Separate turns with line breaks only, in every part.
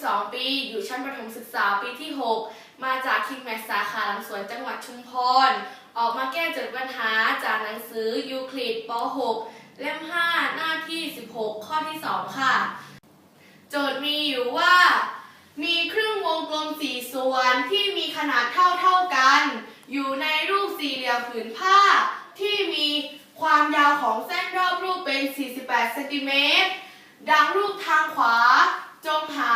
12 ปี อยู่ชั้นประถมศึกษาปีที่ 6 มาจากคิงแมสสาขาลังสวนจังหวัดชุมพร ออกมาแก้จดปัญหาจากหนังสือยูคลิดป .6 เล่ม 5 หน้าที่ 16 ข้อที่ 2 ค่ะ โจทย์มีอยู่ว่า มีครึ่งวงกลมสี่ส่วนที่มีขนาดเท่าเท่ากัน อยู่ในรูปสี่เหลี่ยมผืนผ้า ที่มีความยาวของเส้นรอบรูปเป็น 48 เซนติเมตรดังรูปทางขวา จงหา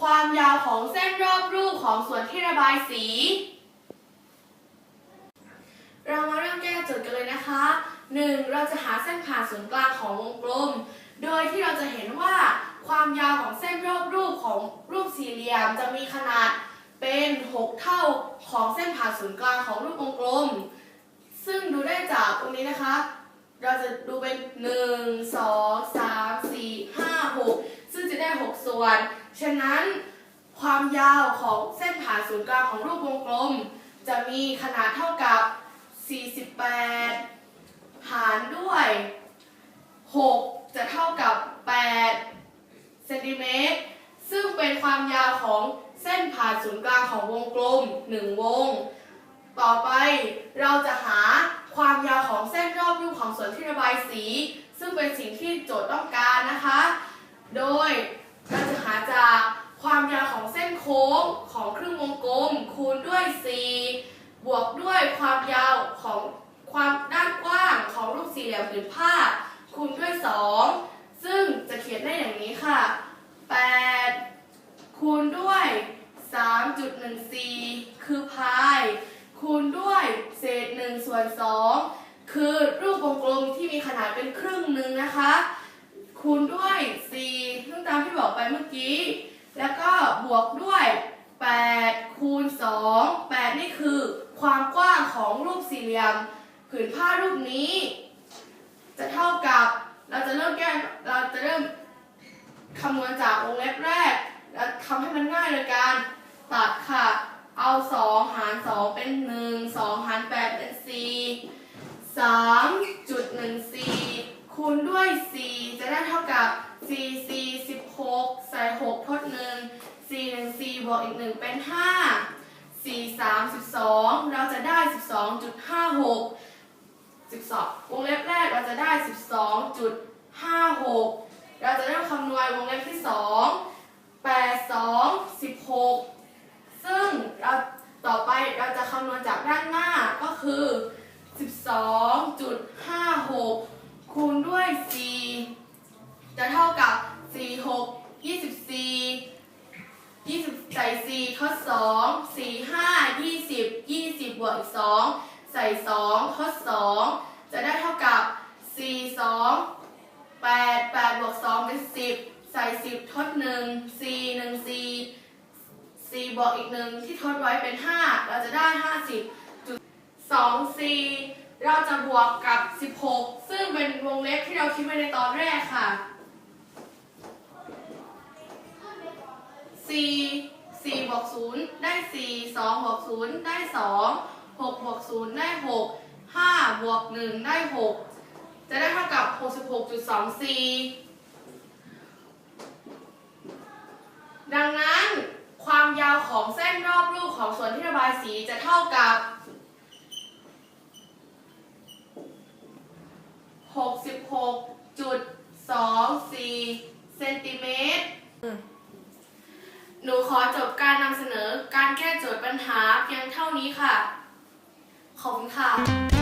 ความยาวของเส้นรอบรูปของส่วนที่ระบายสี เรามาเริ่มแก้โจทย์กันเลยนะคะ 1. เราจะหาเส้นผ่านศูนย์กลางของวงกลม โดยที่เราจะเห็นว่าความยาวของเส้นรอบรูปของรูปสี่เหลี่ยมจะมีขนาดเป็น 6 เท่าของเส้นผ่านศูนย์กลางของรูปวงกลม ซึ่งดูได้จากตรงนี้นะคะ เราจะดูเป็น 1 2 3 4 5 6 ซึ่งจะได้ 6 ส่วน ฉะนั้นความยาวของเส้นผ่านศูนย์กลางของรูปวงกลม จะมีขนาดเท่ากับ 48 หารด้วย 6 จะเท่ากับ 8 เซนติเมตร ซึ่งเป็นความยาวของเส้นผ่านศูนย์กลางของวงกลม 1 วง ต่อไปเราจะหาความยาวของเส้นรอบรูปของส่วนที่ระบายสี ซึ่งเป็นสิ่งที่โจทย์ต้องการนะคะ โดย จาจากความยาวของเส้นโค้งของครึ่งวงกลม คูณด้วย 4 บวกด้วยความยาวของความด้านกว้างของรูปสี่เหลี่ยมผืนผ้า คูณด้วย 2 ซึ่งจะเขียนได้อย่างนี้ค่ะ 8 คูณด้วย 3.14 คือพาย คูณด้วยเศษ1ส่วน2คือรูปวงกลมที่มีขนาดเป็นครึ่งหนึ่งนะคะ คูณด้วย4ซึ่งตามที่บอกไปเมื่อกี้ แล้วก็บวกด้วย 8 คูณ 2 8 นี่คือความกว้างของรูปสี่เหลี่ยมผืนผ้ารูปนี้ จะเท่ากับเราจะเริ่มแก้เราจะเริ่มคำนวณจากวงเล็บแรก แล้วทำให้มันง่ายโดยการตัดค่ะ เอา 2 หาร 2 เป็น 1 2 หาร 8 เป็น 4 3.14 คูณด้วย 4 จะได้เท่ากับ 4 4 16 ใส่ 6 ทด 1 4 1 4บวกอีก 1 เป็น 5 4 3 12 เราจะได้ 12.56 12 วงเล็บแรกเราจะได้ 12.56 เราจะเริ่มคำนวณวงเล็บที่ 2 8 2 16 ซึ่งเราต่อไปเราจะคำนวณจากด้านหน้าก็คือ 12.56 คูณด้วย 4 จะเท่ากับ 4 6 24 20 ใส่ 4 ทด 2 4 5 20 20 บวกอีก 2 ใส่ 2 ทด 2 จะได้เท่ากับ 4 2 8 8 บวก 2 เป็น 10 ใส่ 10 ทด 1 4 1 4 4 บวกอีก 1 ที่ทดไว้เป็น 5 เราจะได้ 50 2 4เราจะบวกกับ 16 ซึ่งเป็นวงเล็บที่เราคิดไว้ในตอนแรกค่ะสี่สี่บวกศูนย์ได้สี่สองบวกศูนย์ได้สองหกบวกศูนย์ได้หกห้าบวกหนึ่งได้หกจะได้เท่ากับหกสิบหกจุดสองสี่ดังนั้นความยาวของเส้นรอบรูปของส่วนที่ระบายสีจะเท่ากับ หกสิบหกจุดสองสี่เซนติเมตร หนูขอจบการนำเสนอการแก้โจทย์ปัญหาเพียงเท่านี้ค่ะ ขอบคุณค่ะ